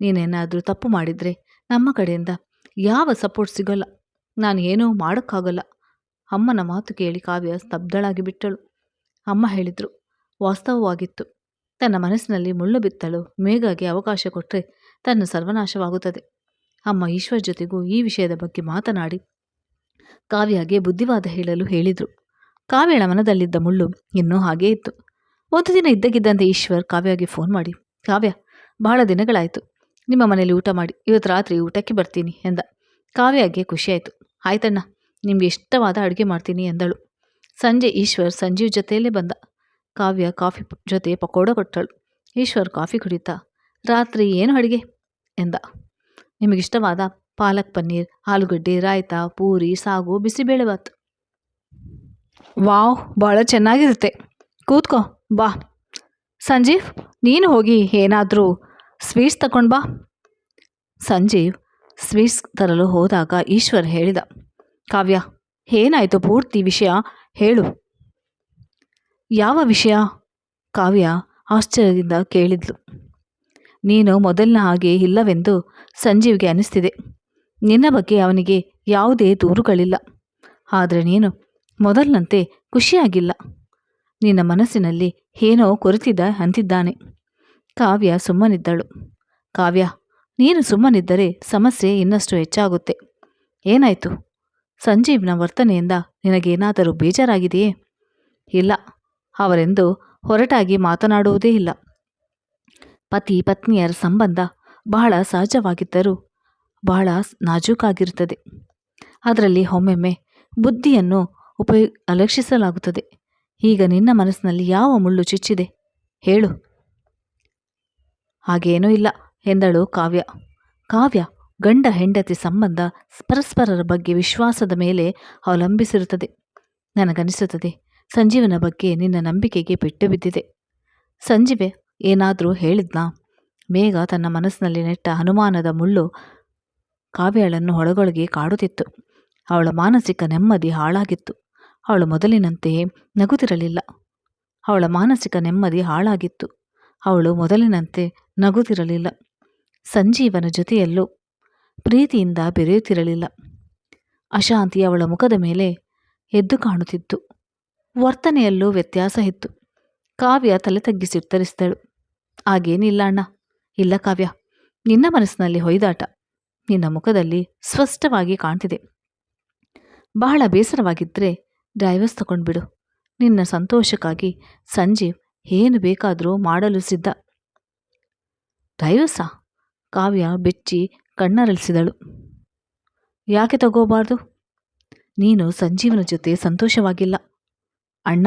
ನೀನೇನಾದರೂ ತಪ್ಪು ಮಾಡಿದರೆ ನಮ್ಮ ಕಡೆಯಿಂದ ಯಾವ ಸಪೋರ್ಟ್ ಸಿಗಲ್ಲ. ನಾನು ಏನೂ ಮಾಡೋಕ್ಕಾಗಲ್ಲ. ಅಮ್ಮನ ಮಾತು ಕೇಳಿ ಕಾವ್ಯ ಸ್ತಬ್ಧಳಾಗಿ ಬಿಟ್ಟಳು. ಅಮ್ಮ ಹೇಳಿದರು, ವಾಸ್ತವವಾಗಿತ್ತು. ತನ್ನ ಮನಸ್ಸಿನಲ್ಲಿ ಮುಳ್ಳು ಬಿತ್ತಳು ಮೇಗಾಗಿ ಅವಕಾಶ ಕೊಟ್ಟರೆ ತನ್ನ ಸರ್ವನಾಶವಾಗುತ್ತದೆ. ಅಮ್ಮ ಈಶ್ವರ್ ಜೊತೆಗೂ ಈ ವಿಷಯದ ಬಗ್ಗೆ ಮಾತನಾಡಿ ಕಾವ್ಯಗೆ ಬುದ್ಧಿವಾದ ಹೇಳಲು ಹೇಳಿದರು. ಕಾವ್ಯಳ ಮನದಲ್ಲಿದ್ದ ಮುಳ್ಳು ಇನ್ನೂ ಹಾಗೇ ಇತ್ತು. ಒಂದು ದಿನ ಇದ್ದಕ್ಕಿದ್ದಂತೆ ಈಶ್ವರ್ ಕಾವ್ಯಗೆ ಫೋನ್ ಮಾಡಿ, ಕಾವ್ಯ ಬಹಳ ದಿನಗಳಾಯಿತು. ನಿಮ್ಮ ಮನೇಲಿ ಊಟ ಮಾಡಿ, ಇವತ್ತು ರಾತ್ರಿ ಊಟಕ್ಕೆ ಬರ್ತೀನಿ ಎಂದ. ಕಾವ್ಯಾಗೆ ಖುಷಿಯಾಯಿತು. ಆಯ್ತಣ್ಣ, ನಿಮಗೆ ಇಷ್ಟವಾದ ಅಡುಗೆ ಮಾಡ್ತೀನಿ ಎಂದಳು. ಸಂಜೆ ಈಶ್ವರ್ ಸಂಜೀವ್ ಜೊತೆಯಲ್ಲೇ ಬಂದ. ಕಾವ್ಯ ಕಾಫಿ ಜೊತೆ ಪಕೋಡ ಕೊಟ್ಟಳು. ಈಶ್ವರ್ ಕಾಫಿ ಕುಡಿತಾ, ರಾತ್ರಿ ಏನು ಅಡುಗೆ? ಎಂದ. ನಿಮಗಿಷ್ಟವಾದ ಪಾಲಕ್ ಪನ್ನೀರ್, ಆಲೂಗಡ್ಡೆ, ರಾಯ್ತ, ಪೂರಿ, ಸಾಗು ಬಿಸಿಬೇಳೆಭಾತ್ ವಾವ್ ಭಾಳ ಚೆನ್ನಾಗಿರುತ್ತೆ. ಕೂತ್ಕೋ, ಬಾ. ಸಂಜೀವ್, ನೀನು ಹೋಗಿ ಏನಾದರೂ ಸ್ವೀಟ್ಸ್ ತಗೊಂಡು ಬಾ. ಸಂಜೀವ್ ಸ್ವೀಟ್ಸ್ ತರಲು ಹೋದಾಗ ಈಶ್ವರ್ ಹೇಳಿದ, ಕಾವ್ಯ, ಏನಾಯಿತು ಪೂರ್ತಿ ವಿಷಯ ಹೇಳು. ಯಾವ ವಿಷಯ? ಕಾವ್ಯ ಆಶ್ಚರ್ಯದಿಂದ ಕೇಳಿದ್ಲು. ನೀನು ಮೊದಲಿನ ಹಾಗೆ ಇಲ್ಲವೆಂದು ಸಂಜೀವ್ಗೆ ಅನಿಸ್ತಿದೆ ನಿನ್ನ ಬಗ್ಗೆ ಅವನಿಗೆ ಯಾವುದೇ ದೂರುಗಳಿಲ್ಲ. ಆದರೆ ನೀನು ಮೊದಲಿನಂತೆ ಖುಷಿಯಾಗಿಲ್ಲ. ನಿನ್ನ ಮನಸ್ಸಿನಲ್ಲಿ ಏನೋ ಕೊರತಿದ್ದ ಅಂತಿದ್ದಾನೆ. ಕಾವ್ಯ ಸುಮ್ಮನಿದ್ದಳು. ಕಾವ್ಯ, ನೀನು ಸುಮ್ಮನಿದ್ದರೆ ಸಮಸ್ಯೆ ಇನ್ನಷ್ಟು ಹೆಚ್ಚಾಗುತ್ತೆ. ಏನಾಯಿತು? ಸಂಜೀವ್ನ ವರ್ತನೆಯಿಂದ ನಿನಗೇನಾದರೂ ಬೇಜಾರಾಗಿದೆಯೇ? ಇಲ್ಲ, ಅವರೆಂದು ಹೊರಟಾಗಿ ಮಾತನಾಡುವುದೇ ಇಲ್ಲ. ಪತಿ ಪತ್ನಿಯರ ಸಂಬಂಧ ಬಹಳ ಸಹಜವಾಗಿದ್ದರೂ ಬಹಳ ನಾಜೂಕಾಗಿರುತ್ತದೆ. ಅದರಲ್ಲಿ ಒಮ್ಮೆಮ್ಮೆ ಬುದ್ಧಿಯನ್ನು ಉಪಯೋಗ ಅಲಕ್ಷಿಸಲಾಗುತ್ತದೆ. ಈಗ ನಿನ್ನ ಮನಸ್ಸಿನಲ್ಲಿ ಯಾವ ಮುಳ್ಳು ಚುಚ್ಚಿದೆ? ಹೇಳು. ಹಾಗೇನೂ ಇಲ್ಲ ಎಂದಳು ಕಾವ್ಯ. ಕಾವ್ಯ, ಗಂಡ ಹೆಂಡತಿ ಸಂಬಂಧ ಪರಸ್ಪರರ ಬಗ್ಗೆ ವಿಶ್ವಾಸದ ಮೇಲೆ ಅವಲಂಬಿಸಿರುತ್ತದೆ. ನನಗನಿಸುತ್ತದೆ, ಸಂಜೀವನ ಬಗ್ಗೆ ನಿನ್ನ ನಂಬಿಕೆಗೆ ಪೆಟ್ಟು ಬಿದ್ದಿದೆ. ಸಂಜೀವೆ ಏನಾದರೂ ಹೇಳಿದ್ನಾ? ಮೇಘ ತನ್ನ ಮನಸ್ಸಿನಲ್ಲಿ ನೆಟ್ಟ ಅನುಮಾನದ ಮುಳ್ಳು ಕಾವ್ಯಳನ್ನು ಒಳಗೊಳಗೆ ಕಾಡುತ್ತಿತ್ತು. ಅವಳ ಮಾನಸಿಕ ನೆಮ್ಮದಿ ಹಾಳಾಗಿತ್ತು. ಅವಳು ಮೊದಲಿನಂತೆಯೇ ನಗುತ್ತಿರಲಿಲ್ಲ. ಅವಳ ಮಾನಸಿಕ ನೆಮ್ಮದಿ ಹಾಳಾಗಿತ್ತು. ಅವಳು ಮೊದಲಿನಂತೆ ನಗುತ್ತಿರಲಿಲ್ಲ. ಸಂಜೀವನ ಜೊತೆಯಲ್ಲೂ ಪ್ರೀತಿಯಿಂದ ಬೆರೆಯುತ್ತಿರಲಿಲ್ಲ. ಅಶಾಂತಿ ಅವಳ ಮುಖದ ಮೇಲೆ ಎದ್ದು ಕಾಣುತ್ತಿತ್ತು. ವರ್ತನೆಯಲ್ಲೂ ವ್ಯತ್ಯಾಸ ಇತ್ತು. ಕಾವ್ಯ ತಲೆ ತಗ್ಗಿಸಿ ಉತ್ತರಿಸಿದಳು. ಹಾಗೇನಿಲ್ಲ ಅಣ್ಣ. ಇಲ್ಲ ಕಾವ್ಯ. ನಿನ್ನ ಮನಸ್ಸಿನಲ್ಲಿ ಹೊಯ್ದಾಟ. ನಿನ್ನ ಮುಖದಲ್ಲಿ ಸ್ಪಷ್ಟವಾಗಿ ಕಾಣ್ತಿದೆ. ಬಹಳ ಬೇಸರವಾಗಿದ್ದರೆ ಡ್ರೈವರ್ಸ್ ತಗೊಂಡ್ಬಿಡು. ನಿನ್ನ ಸಂತೋಷಕ್ಕಾಗಿ ಸಂಜೀವ್ ಏನು ಬೇಕಾದರೂ ಮಾಡಲು ಸಿದ್ಧ. ದೈವಸ ಕಾವ್ಯ ಬೆಚ್ಚಿ ಕಣ್ಣರಳಿಸಿದಳು. ಯಾಕೆ ತಗೋಬಾರ್ದು? ನೀನು ಸಂಜೀವನ ಜೊತೆ ಸಂತೋಷವಾಗಿಲ್ಲ. ಅಣ್ಣ,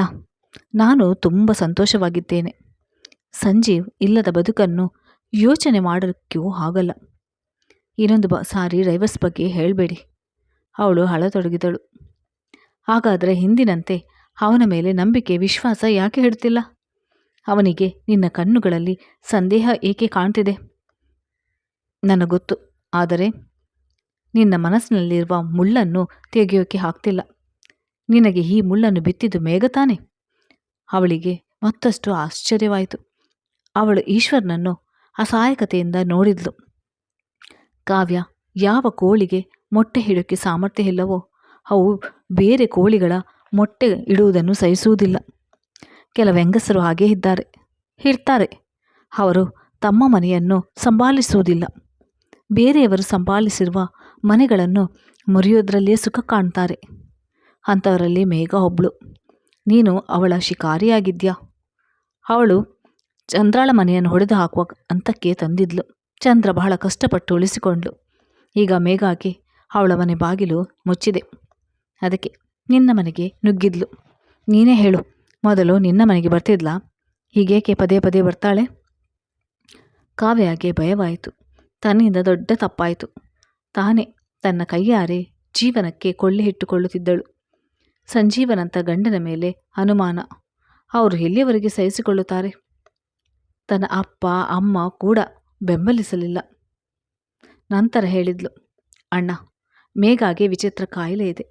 ನಾನು ತುಂಬ ಸಂತೋಷವಾಗಿದ್ದೇನೆ. ಸಂಜೀವ್ ಇಲ್ಲದ ಬದುಕನ್ನು ಯೋಚನೆ ಮಾಡೋಕ್ಕೂ ಆಗಲ್ಲ. ಇನ್ನೊಂದು ಬ, ಸಾರಿ ರೈವಸ್ ಬಗ್ಗೆ ಹೇಳಬೇಡಿ. ಅವಳು ಹಳತೊಡಗಿದಳು ಹಾಗಾದರೆ ಹಿಂದಿನಂತೆ ಅವನ ಮೇಲೆ ನಂಬಿಕೆ, ವಿಶ್ವಾಸ ಯಾಕೆ ಹಿಡ್ತಿಲ್ಲ ಅವನಿಗೆ ನಿನ್ನ ಕಣ್ಣುಗಳಲ್ಲಿ ಸಂದೇಹ ಏಕೆ ಕಾಣ್ತಿದೆ? ನನಗೊತ್ತು ಆದರೆ ನಿನ್ನ ಮನಸ್ಸಿನಲ್ಲಿರುವ ಮುಳ್ಳನ್ನು ತೆಗೆಯೋಕೆ ಆಗ್ತಿಲ್ಲ. ನಿನಗೆ ಈ ಮುಳ್ಳನ್ನು ಬಿತ್ತಿದ್ದು ಮೇಘ ತಾನೆ? ಅವಳಿಗೆ ಮತ್ತಷ್ಟು ಆಶ್ಚರ್ಯವಾಯಿತು. ಅವಳು ಈಶ್ವರನನ್ನು ಅಸಹಾಯಕತೆಯಿಂದ ನೋಡಿದ್ಲು. ಕಾವ್ಯ, ಯಾವ ಕೋಳಿಗೆ ಮೊಟ್ಟೆ ಇಡೋಕ್ಕೆ ಸಾಮರ್ಥ್ಯ ಇಲ್ಲವೋ, ಅವು ಬೇರೆ ಕೋಳಿಗಳ ಮೊಟ್ಟೆ ಇಡುವುದನ್ನು ಸಹಿಸುವುದಿಲ್ಲ. ಕೆಲ ಹೆಂಗಸರು ಹಾಗೇ ಇದ್ದಾರೆ. ಇರ್ತಾರೆ. ಅವರು ತಮ್ಮ ಮನೆಯನ್ನು ಸಂಭಾಲಿಸುವುದಿಲ್ಲ. ಬೇರೆಯವರು ಸಂಭಾಲಿಸಿರುವ ಮನೆಗಳನ್ನು ಮುರಿಯೋದ್ರಲ್ಲಿಯೇ ಸುಖ ಕಾಣ್ತಾರೆ. ಅಂಥವರಲ್ಲಿ ಮೇಘ ಒಬ್ಳು. ನೀನು ಅವಳ ಶಿಕಾರಿಯಾಗಿದ್ಯಾ? ಅವಳು ಚಂದ್ರಾಳ ಮನೆಯನ್ನು ಹೊಡೆದು ಹಾಕುವ ಹಂತಕ್ಕೆ ತಂದಿದ್ಲು. ಚಂದ್ರ ಬಹಳ ಕಷ್ಟಪಟ್ಟು ಉಳಿಸಿಕೊಂಡ್ಲು ಈಗ ಮೇಘಾಕಿ ಅವಳ ಮನೆ ಬಾಗಿಲು ಮುಚ್ಚಿದೆ. ಅದಕ್ಕೆ ನಿನ್ನ ಮನೆಗೆ ನುಗ್ಗಿದ್ಲು. ನೀನೇ ಹೇಳು. ಮೊದಲು ನಿನ್ನ ಮನೆಗೆ ಬರ್ತಿದ್ಲಾ? ಹೀಗೇಕೆ ಪದೇ ಪದೇ ಬರ್ತಾಳೆ? ಕಾವ್ಯಾಗೆ ಭಯವಾಯಿತು. ತನ್ನಿಂದ ದೊಡ್ಡ ತಪ್ಪಾಯಿತು. ತಾನೇ ತನ್ನ ಕೈಯಾರೆ ಜೀವನಕ್ಕೆ ಕೊಳ್ಳೆ ಇಟ್ಟುಕೊಳ್ಳುತ್ತಿದ್ದಳು. ಸಂಜೀವನಂತ ಗಂಡನ ಮೇಲೆ ಅನುಮಾನ. ಅವರು ಎಲ್ಲಿಯವರೆಗೆ ಸಹಿಸಿಕೊಳ್ಳುತ್ತಾರೆ? ತನ್ನ ಅಪ್ಪ, ಅಮ್ಮ ಕೂಡ ಬೆಂಬಲಿಸಲಿಲ್ಲ. ನಂತರ ಹೇಳಿದ್ಲು, ಅಣ್ಣ ಮೇಗಾಗೆ ವಿಚಿತ್ರ ಕಾಯಿಲೆ ಇದೆ.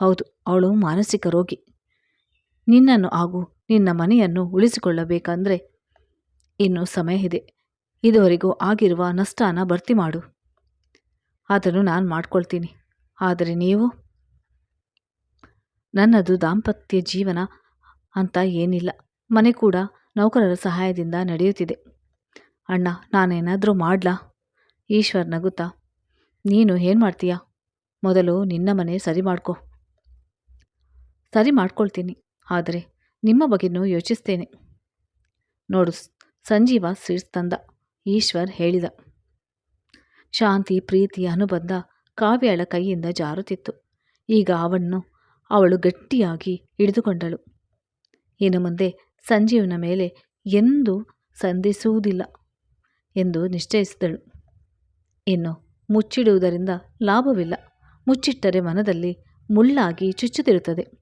ಹೌದು, ಅವಳು ಮಾನಸಿಕ ರೋಗಿ. ನಿನ್ನನ್ನು ಹಾಗೂ ನಿನ್ನ ಮನೆಯನ್ನು ಉಳಿಸಿಕೊಳ್ಳಬೇಕಂದ್ರೆ ಇನ್ನು ಸಮಯ ಇದೆ. ಇದುವರೆಗೂ ಆಗಿರುವ ನಷ್ಟಾನ ಭರ್ತಿ ಮಾಡು. ಅದನ್ನು ನಾನು ಮಾಡ್ಕೊಳ್ತೀನಿ. ಆದರೆ ನೀವು? ನನ್ನದು ದಾಂಪತ್ಯ ಜೀವನ ಅಂತ ಏನಿಲ್ಲ. ಮನೆ ಕೂಡ ನೌಕರರ ಸಹಾಯದಿಂದ ನಡೆಯುತ್ತಿದೆ. ಅಣ್ಣ, ನಾನೇನಾದರೂ ಮಾಡ್ಲಾ? ಈಶ್ವರ್ ನಗುತ್ತಾ, ನೀನು ಏನು ಮಾಡ್ತೀಯಾ? ಮೊದಲು ನಿನ್ನ ಮನೆ ಸರಿ ಮಾಡ್ಕೊ. ಸರಿ ಮಾಡ್ಕೊಳ್ತೀನಿ. ಆದರೆ ನಿಮ್ಮ ಬಗ್ಗೆನೂ ಯೋಚಿಸ್ತೇನೆ. ನೋಡು, ಸಂಜೀವ ಸೀಡ್ಸ್ ತಂದ. ಈಶ್ವರ್ ಹೇಳಿದ. ಶಾಂತಿ, ಪ್ರೀತಿ, ಅನುಬಂಧ ಕಾವ್ಯಳ ಕೈಯಿಂದ ಜಾರುತ್ತಿತ್ತು. ಈಗ ಅವನ್ನು ಅವಳು ಗಟ್ಟಿಯಾಗಿ ಹಿಡಿದುಕೊಂಡಳು. ಇನ್ನು ಮುಂದೆ ಸಂಜೀವನ ಮೇಲೆ ಎಂದೂ ಸಂಧಿಸುವುದಿಲ್ಲ ಎಂದು ನಿಶ್ಚಯಿಸಿದಳು. ಇನ್ನು ಮುಚ್ಚಿಡುವುದರಿಂದ ಲಾಭವಿಲ್ಲ. ಮುಚ್ಚಿಟ್ಟರೆ ಮನದಲ್ಲಿ ಮುಳ್ಳಾಗಿ ಚುಚ್ಚುತ್ತಿರುತ್ತದೆ.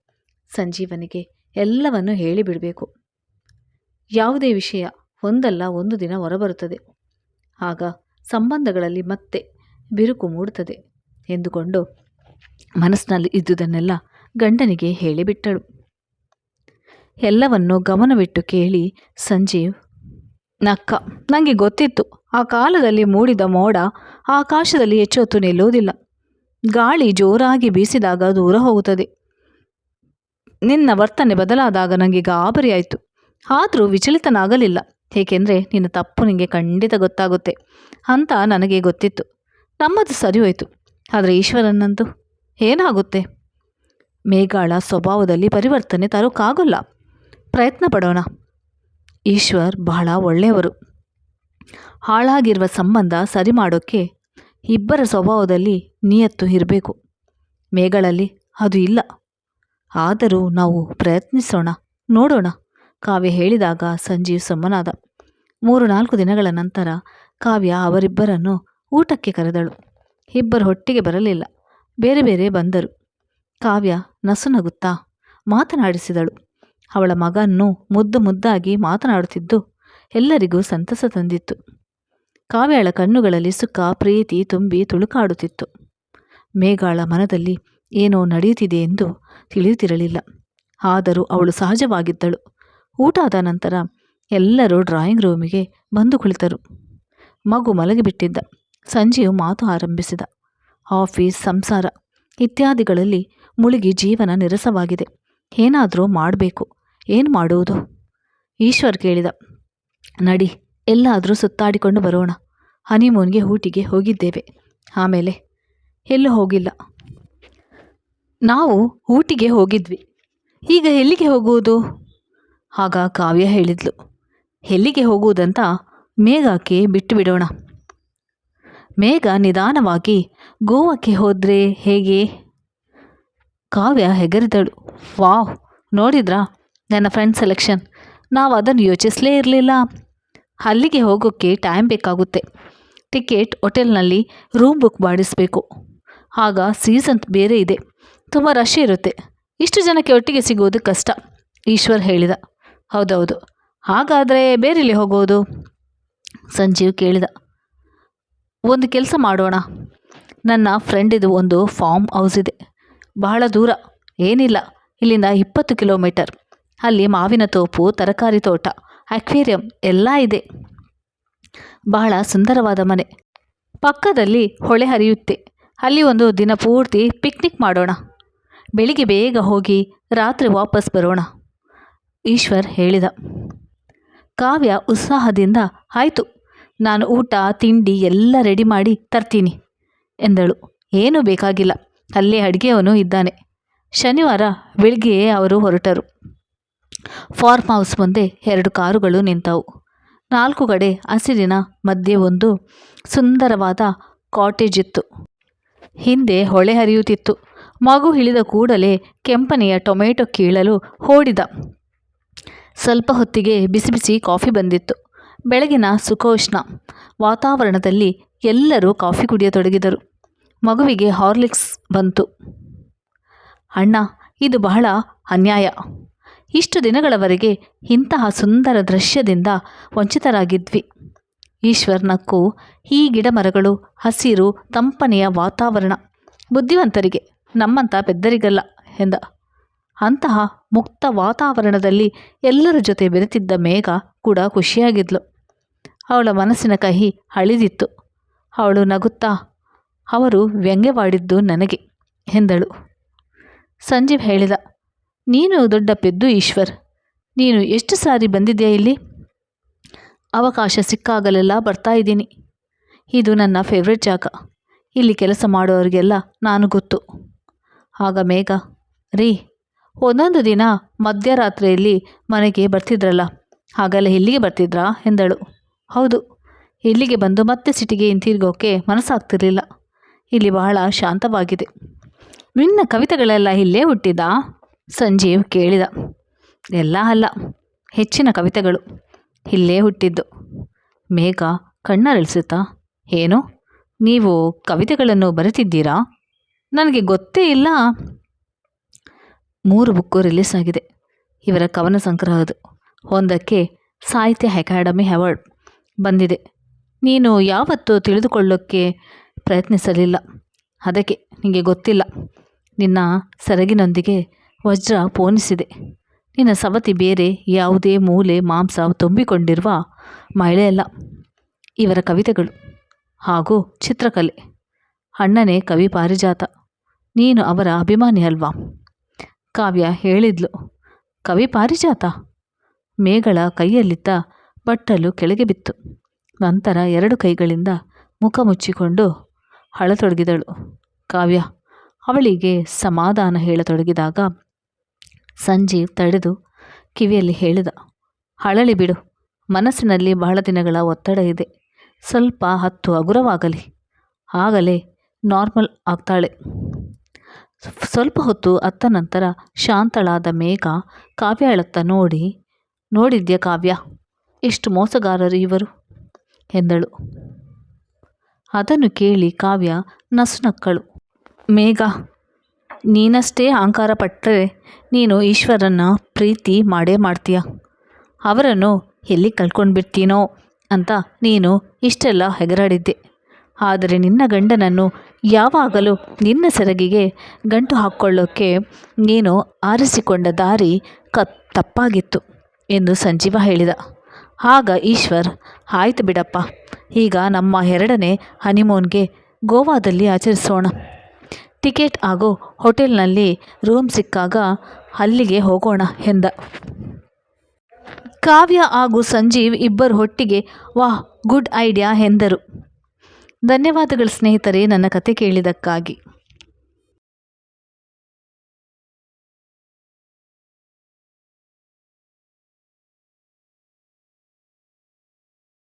ಸಂಜೀವನಿಗೆ ಎಲ್ಲವನ್ನು ಹೇಳಿಬಿಡಬೇಕು ಯಾವುದೇ ವಿಷಯ ಒಂದಲ್ಲ, ಒಂದು ದಿನ ಹೊರಬರುತ್ತದೆ. ಆಗ ಸಂಬಂಧಗಳಲ್ಲಿ ಮತ್ತೆ ಬಿರುಕು ಮೂಡುತ್ತದೆ ಎಂದುಕೊಂಡು ಮನಸ್ಸಿನಲ್ಲಿ ಇದ್ದುದನ್ನೆಲ್ಲ ಗಂಡನಿಗೆ ಹೇಳಿಬಿಟ್ಟಳು ಎಲ್ಲವನ್ನು ಗಮನವಿಟ್ಟು ಕೇಳಿ ಸಂಜೀವ್, ನಕ್ಕ ನನಗೆ ಗೊತ್ತಿತ್ತು. ಆ ಕಾಲದಲ್ಲಿ ಮೂಡಿದ ಮೋಡ ಆಕಾಶದಲ್ಲಿ ಹೆಚ್ಚೊತ್ತು ನಿಲ್ಲುವುದಿಲ್ಲ. ಗಾಳಿ ಜೋರಾಗಿ ಬೀಸಿದಾಗ ದೂರ ಹೋಗುತ್ತದೆ. ನಿನ್ನ ವರ್ತನೆ ಬದಲಾದಾಗ ನನಗೆ ಗಾಬರಿಯಾಯಿತು ಆದರೂ ವಿಚಲಿತನಾಗಲಿಲ್ಲ. ಏಕೆಂದರೆ ನಿನ್ನ ತಪ್ಪು ನಿನಗೆ ಖಂಡಿತ ಗೊತ್ತಾಗುತ್ತೆ. ಅಂತ ನನಗೆ ಗೊತ್ತಿತ್ತು. ನಮ್ಮದು ಸರಿ ಹೋಯಿತು ಆದರೆ ಈಶ್ವರನಂತೂ ಏನಾಗುತ್ತೆ? ಮೇಘಾಳ ಸ್ವಭಾವದಲ್ಲಿ ಪರಿವರ್ತನೆ ತರೋಕ್ಕಾಗಲ್ಲ ಪ್ರಯತ್ನ ಪಡೋಣ. ಈಶ್ವರ್ ಬಹಳ ಒಳ್ಳೆಯವರು. ಹಾಳಾಗಿರುವ ಸಂಬಂಧ ಸರಿ ಮಾಡೋಕ್ಕೆ ಇಬ್ಬರ ಸ್ವಭಾವದಲ್ಲಿ ನಿಯತ್ತು ಇರಬೇಕು. ಮೇಗಳಲ್ಲಿ ಅದು ಇಲ್ಲ. ಆದರೂ ನಾವು ಪ್ರಯತ್ನಿಸೋಣ. ನೋಡೋಣ. ಕಾವ್ಯ ಹೇಳಿದಾಗ ಸಂಜೀವ್ ಸಮ್ಮನಾದ. ಮೂರು ನಾಲ್ಕು ದಿನಗಳ ನಂತರ ಕಾವ್ಯ ಅವರಿಬ್ಬರನ್ನು ಊಟಕ್ಕೆ ಕರೆದಳು. ಇಬ್ಬರು ಹೊಟ್ಟಿಗೆ ಬರಲಿಲ್ಲ. ಬೇರೆ ಬೇರೆ ಬಂದರು. ಕಾವ್ಯ ನಸುನಗುತ್ತಾ ಮಾತನಾಡಿಸಿದಳು. ಅವಳ ಮಗನ್ನು ಮುದ್ದು ಮುದ್ದಾಗಿ ಮಾತನಾಡುತ್ತಿದ್ದು ಎಲ್ಲರಿಗೂ ಸಂತಸ ತಂದಿತ್ತು. ಕಾವ್ಯಳ ಕಣ್ಣುಗಳಲ್ಲಿ ಸುಖ, ಪ್ರೀತಿ ತುಂಬಿ ತುಳುಕಾಡುತ್ತಿತ್ತು. ಮೇಘಾಳ ಮನದಲ್ಲಿ ಏನೋ ನಡೆಯುತ್ತಿದೆ ಎಂದು ತಿಳಿಯುತ್ತಿರಲಿಲ್ಲ ಆದರೂ ಅವಳು ಸಹಜವಾಗಿದ್ದಳು. ಊಟ ಆದ ನಂತರ ಎಲ್ಲರೂ ಡ್ರಾಯಿಂಗ್ ರೂಮಿಗೆ ಬಂದು ಕುಳಿತರು. ಮಗು ಮಲಗಿಬಿಟ್ಟಿದ್ದ. ಸಂಜೆಯು ಮಾತು ಆರಂಭಿಸಿದ. ಆಫೀಸ್, ಸಂಸಾರ ಇತ್ಯಾದಿಗಳಲ್ಲಿ ಮುಳುಗಿ ಜೀವನ ನಿರಸವಾಗಿದೆ. ಏನಾದರೂ ಮಾಡಬೇಕು. ಏನು ಮಾಡುವುದು? ಈಶ್ವರ್ ಕೇಳಿದ. ನಡಿ, ಎಲ್ಲಾದರೂ ಸುತ್ತಾಡಿಕೊಂಡು ಬರೋಣ. ಹನಿಮೂನ್ಗೆ ಊಟಿಗೆ ಹೋಗಿದ್ದೇವೆ. ಆಮೇಲೆ ಎಲ್ಲೂ ಹೋಗಿಲ್ಲ. ನಾವು ಊಟಿಗೆ ಹೋಗಿದ್ವಿ. ಈಗ ಎಲ್ಲಿಗೆ ಹೋಗುವುದು? ಆಗ ಕಾವ್ಯ ಹೇಳಿದ್ಲು. ಎಲ್ಲಿಗೆ ಹೋಗುವುದಂತ ಮೇಘಕ್ಕೆ ಬಿಟ್ಟು ಬಿಡೋಣ ಮೇಘ ನಿಧಾನವಾಗಿ, ಗೋವಾಕ್ಕೆ ಹೋದರೆ ಹೇಗೆ? ಕಾವ್ಯ ಹೆಗರಿದಳು. ವಾವ್, ನೋಡಿದ್ರಾ? ನನ್ನ ಫ್ರೆಂಡ್ ಸೆಲೆಕ್ಷನ್ ನಾವು ಅದನ್ನು ಯೋಚಿಸಲೇ ಇರಲಿಲ್ಲ. ಅಲ್ಲಿಗೆ ಹೋಗೋಕ್ಕೆ ಟೈಮ್ ಬೇಕಾಗುತ್ತೆ. ಟಿಕೆಟ್ ಹೋಟೆಲ್ನಲ್ಲಿ ರೂಮ್ ಬುಕ್ ಮಾಡಿಸಬೇಕು. ಆಗ ಸೀಸನ್ ಬೇರೆ ಇದೆ. ತುಂಬ ರಶ್ ಇರುತ್ತೆ. ಇಷ್ಟು ಜನಕ್ಕೆ ಒಟ್ಟಿಗೆ ಸಿಗುವುದು ಕಷ್ಟ. ಈಶ್ವರ್ ಹೇಳಿದ. ಹೌದೌದು. ಹಾಗಾದರೆ ಬೇರೆಲ್ಲಿ ಹೋಗೋದು? ಸಂಜೀವ್ ಕೇಳಿದ. ಒಂದು ಕೆಲಸ ಮಾಡೋಣ. ನನ್ನ ಫ್ರೆಂಡಿದು ಒಂದು ಫಾರ್ಮ್ ಹೌಸ್ ಇದೆ. ಬಹಳ ದೂರ. ಏನಿಲ್ಲ. ಇಲ್ಲಿಂದ ಇಪ್ಪತ್ತು ಕಿಲೋಮೀಟರ್ ಅಲ್ಲಿ ಮಾವಿನ ತೋಪು, ತರಕಾರಿ ತೋಟ ಅಕ್ವೇರಿಯಂ ಎಲ್ಲ ಇದೆ. ಬಹಳ ಸುಂದರವಾದ ಮನೆ. ಪಕ್ಕದಲ್ಲಿ ಹೊಳೆ ಹರಿಯುತ್ತೆ. ಅಲ್ಲಿ ಒಂದು ದಿನ ಪೂರ್ತಿ ಪಿಕ್ನಿಕ್ ಮಾಡೋಣ. ಬೆಳಿಗ್ಗೆ ಬೇಗ ಹೋಗಿ ರಾತ್ರಿ ವಾಪಸ್ ಬರೋಣ, ಈಶ್ವರ್ ಹೇಳಿದ. ಕಾವ್ಯ ಉತ್ಸಾಹದಿಂದ, ಆಯಿತು, ನಾನು ಊಟ, ತಿಂಡಿ ಎಲ್ಲ ರೆಡಿ ಮಾಡಿ ತರ್ತೀನಿ, ಎಂದಳು. ಏನೂ ಬೇಕಾಗಿಲ್ಲ, ಅಲ್ಲೇ ಅಡುಗೆಯವನು ಇದ್ದಾನೆ. ಶನಿವಾರ ಬೆಳಿಗ್ಗೆಯೇ ಅವರು ಹೊರಟರು. ಫಾರ್ಮ್ ಹೌಸ್ ಮುಂದೆ ಎರಡು ಕಾರುಗಳು ನಿಂತವು. ನಾಲ್ಕು ಕಡೆ ಹಸಿರಿನ ಮಧ್ಯೆ ಒಂದು ಸುಂದರವಾದ ಕಾಟೇಜ್ ಇತ್ತು. ಹಿಂದೆ ಹೊಳೆ ಹರಿಯುತ್ತಿತ್ತು. ಮಗು ಇಳಿದ ಕೂಡಲೇ ಕೆಂಪನೆಯ ಟೊಮೆಟೊ ಕೀಳಲು ಓಡಿದ ಸ್ವಲ್ಪ ಹೊತ್ತಿಗೆ ಬಿಸಿ ಬಿಸಿ ಕಾಫಿ ಬಂದಿತ್ತು. ಬೆಳಗಿನ ಸುಖೋಷ್ಣ. ವಾತಾವರಣದಲ್ಲಿ ಎಲ್ಲರೂ ಕಾಫಿ ಕುಡಿಯತೊಡಗಿದರು. ಮಗುವಿಗೆ ಹಾರ್ಲಿಕ್ಸ್ ಬಂತು. ಅಣ್ಣ, ಇದು ಬಹಳ ಅನ್ಯಾಯ. ಇಷ್ಟು ದಿನಗಳವರೆಗೆ ಇಂತಹ ಸುಂದರ ದೃಶ್ಯದಿಂದ ವಂಚಿತರಾಗಿದ್ವಿ. ಈಶ್ವರ್ ನಕ್ಕು ಈ ಗಿಡಮರಗಳು, ಹಸಿರು, ತಂಪನೆಯ ವಾತಾವರಣ, ಬುದ್ಧಿವಂತರಿಗೆ ನಮ್ಮಂಥ ಪೆದ್ದರಿಗಲ್ಲ ಎಂದ. ಅಂತಹ ಮುಕ್ತ ವಾತಾವರಣದಲ್ಲಿ ಎಲ್ಲರ ಜೊತೆ ಬೆರೆತಿದ್ದ ಮೇಘ ಕೂಡ ಖುಷಿಯಾಗಿದ್ಲು. ಅವಳ ಮನಸ್ಸಿನ ಕಹಿ ಅಳಿದಿತ್ತು. ಅವಳು ನಗುತ್ತಾ, ಅವರು ವ್ಯಂಗ್ಯವಾಡಿದ್ದು ನನಗೆ ಎಂದಳು. ಸಂಜೀವ್ ಹೇಳಿದ, ನೀನು ದೊಡ್ಡ ಪೆದ್ದು ಈಶ್ವರ್. ನೀನು ಎಷ್ಟು ಸಾರಿ ಬಂದಿದೆಯಾ ಇಲ್ಲಿ? ಅವಕಾಶ ಸಿಕ್ಕಾಗಲೆಲ್ಲ ಬರ್ತಾ ಇದ್ದೀನಿ. ಇದು ನನ್ನ ಫೇವ್ರೆಟ್ ಜಾಗ. ಇಲ್ಲಿ ಕೆಲಸ ಮಾಡೋರಿಗೆಲ್ಲ ನಾನು ಗೊತ್ತು. ಆಗ ಮೇಘ, ರೀ, ಒಂದೊಂದು ದಿನ ಮಧ್ಯರಾತ್ರಿಯಲ್ಲಿ ಮನೆಗೆ ಬರ್ತಿದ್ರಲ್ಲ, ಹಾಗೆಲ್ಲ ಇಲ್ಲಿಗೆ ಬರ್ತಿದ್ರಾ ಎಂದಳು. ಹೌದು, ಇಲ್ಲಿಗೆ ಬಂದು ಮತ್ತೆ ಸಿಟಿಗೆ ಹಿಂತಿರುಗೋಕೆ ಮನಸ್ಸಾಗ್ತಿರ್ಲಿಲ್ಲ. ಇಲ್ಲಿ ಬಹಳ ಶಾಂತವಾಗಿದೆ. ನಿನ್ನ ಕವಿತೆಗಳೆಲ್ಲ ಇಲ್ಲೇ ಹುಟ್ಟಿದ? ಸಂಜೀವ್ ಕೇಳಿದ. ಎಲ್ಲ ಅಲ್ಲ, ಹೆಚ್ಚಿನ ಕವಿತೆಗಳು. ಇಲ್ಲೇ ಹುಟ್ಟಿದ್ದು. ಮೇಘ, ಕಣ್ಣರಳಿಸುತ್ತಾ, ಏನು? ನೀವು ಕವಿತೆಗಳನ್ನು ಬರೆತಿದ್ದೀರಾ ನನಗೆ ಗೊತ್ತೇ ಇಲ್ಲ. ಮೂರು ಬುಕ್ಕು ರಿಲೀಸ್ ಆಗಿದೆ. ಇವರ ಕವನ ಸಂಗ್ರಹದು ಒಂದಕ್ಕೆ ಸಾಹಿತ್ಯ ಅಕಾಡೆಮಿ ಅವಾರ್ಡ್ ಬಂದಿದೆ. ನೀನು ಯಾವತ್ತೂ ತಿಳಿದುಕೊಳ್ಳೋಕ್ಕೆ ಪ್ರಯತ್ನಿಸಲಿಲ್ಲ. ಅದಕ್ಕೆ ನಿಮಗೆ ಗೊತ್ತಿಲ್ಲ. ನಿನ್ನ ಸೆರಗಿನೊಂದಿಗೆ ವಜ್ರ ಪೋಣಿಸಿದೆ ನಿನ್ನ ಸವತಿ ಬೇರೆ ಯಾವುದೇ ಮೂಲೆ ಮಾಂಸ ತುಂಬಿಕೊಂಡಿರುವ ಮಹಿಳೆಯಲ್ಲ ಇವರ ಕವಿತೆಗಳು ಹಾಗೂ ಚಿತ್ರಕಲೆ. ಅಣ್ಣನೇ ಕವಿ ಪಾರಿಜಾತ. ನೀನು ಅವರ ಅಭಿಮಾನಿ ಅಲ್ವಾ? ಕಾವ್ಯ ಹೇಳಿದ್ಲು. ಕವಿ ಪಾರಿಜಾತ? ಮೇಗಳ ಕೈಯಲ್ಲಿದ್ದ ಬಟ್ಟಲು ಕೆಳಗೆ ಬಿತ್ತು. ನಂತರ ಎರಡು ಕೈಗಳಿಂದ ಮುಖ ಮುಚ್ಚಿಕೊಂಡು ಹಳತೊಡಗಿದಳು ಕಾವ್ಯ, ಅವಳಿಗೆ ಸಮಾಧಾನ ಹೇಳತೊಡಗಿದಾಗ ಸಂಜೀವ್ ತಡೆದು ಕಿವಿಯಲ್ಲಿ ಹೇಳಿದ ಹಳಳಿ ಬಿಡು. ಮನಸ್ಸಿನಲ್ಲಿ ಬಹಳ ದಿನಗಳ ಒತ್ತಡ ಇದೆ. ಸ್ವಲ್ಪ ಹತ್ತು ಹಗುರವಾಗಲಿ. ಆಗಲೇ ನಾರ್ಮಲ್ ಆಗ್ತಾಳೆ. ಸ್ವಲ್ಪ ಹೊತ್ತು ಅತ್ತ ನಂತರ ಶಾಂತಳಾದ ಮೇಘ ಕಾವ್ಯಳತ್ತ ನೋಡಿ, ನೋಡಿದ್ಯ ಕಾವ್ಯ, ಎಷ್ಟು ಮೋಸಗಾರರು ಇವರು? ಎಂದಳು. ಅದನ್ನು ಕೇಳಿ ಕಾವ್ಯ ನಸುನಕ್ಕಳು. ಮೇಘ, ನೀನಷ್ಟೇ ಅಹಂಕಾರ ಪಟ್ಟರೆ ನೀನು ಈಶ್ವರನ ಪ್ರೀತಿ ಮಾಡೇ ಮಾಡ್ತೀಯ. ಅವರನ್ನು ಎಲ್ಲಿ ಕಳ್ಕೊಂಡು ಬಿಡ್ತೀನೋ ಅಂತ ನೀನು ಇಷ್ಟೆಲ್ಲ ಹೆಗರಾಡಿದ್ದೆ. ಆದರೆ ನಿನ್ನ ಗಂಡನನ್ನು ಯಾವಾಗಲೂ ನಿನ್ನ ಸೆರಗಿಗೆ ಗಂಟು ಹಾಕ್ಕೊಳ್ಳೋಕ್ಕೆ ನೀನು ಆರಿಸಿಕೊಂಡ ದಾರಿ ಕ ತಪ್ಪಾಗಿತ್ತು ಎಂದು ಸಂಜೀವ ಹೇಳಿದ. ಆಗ ಈಶ್ವರ್, ಆಯ್ತು ಬಿಡಪ್ಪ, ಈಗ ನಮ್ಮ ಎರಡನೇ ಹನಿಮೂನ್ಗೆ ಗೋವಾದಲ್ಲಿ ಆಚರಿಸೋಣ. ಟಿಕೆಟ್ ಹಾಗೂ ಹೋಟೆಲ್ನಲ್ಲಿ ರೂಮ್ ಸಿಕ್ಕಾಗ ಅಲ್ಲಿಗೆ ಹೋಗೋಣ ಎಂದ. ಕಾವ್ಯ ಹಾಗೂ ಸಂಜೀವ್ ಇಬ್ಬರು ಒಟ್ಟಿಗೆ, ವಾಹ್, ಗುಡ್ ಐಡಿಯಾ ಎಂದರು. ಧನ್ಯವಾದಗಳು ಸ್ನೇಹಿತರೆ ನನ್ನ ಕತೆ ಕೇಳಿದ್ದಕ್ಕಾಗಿ.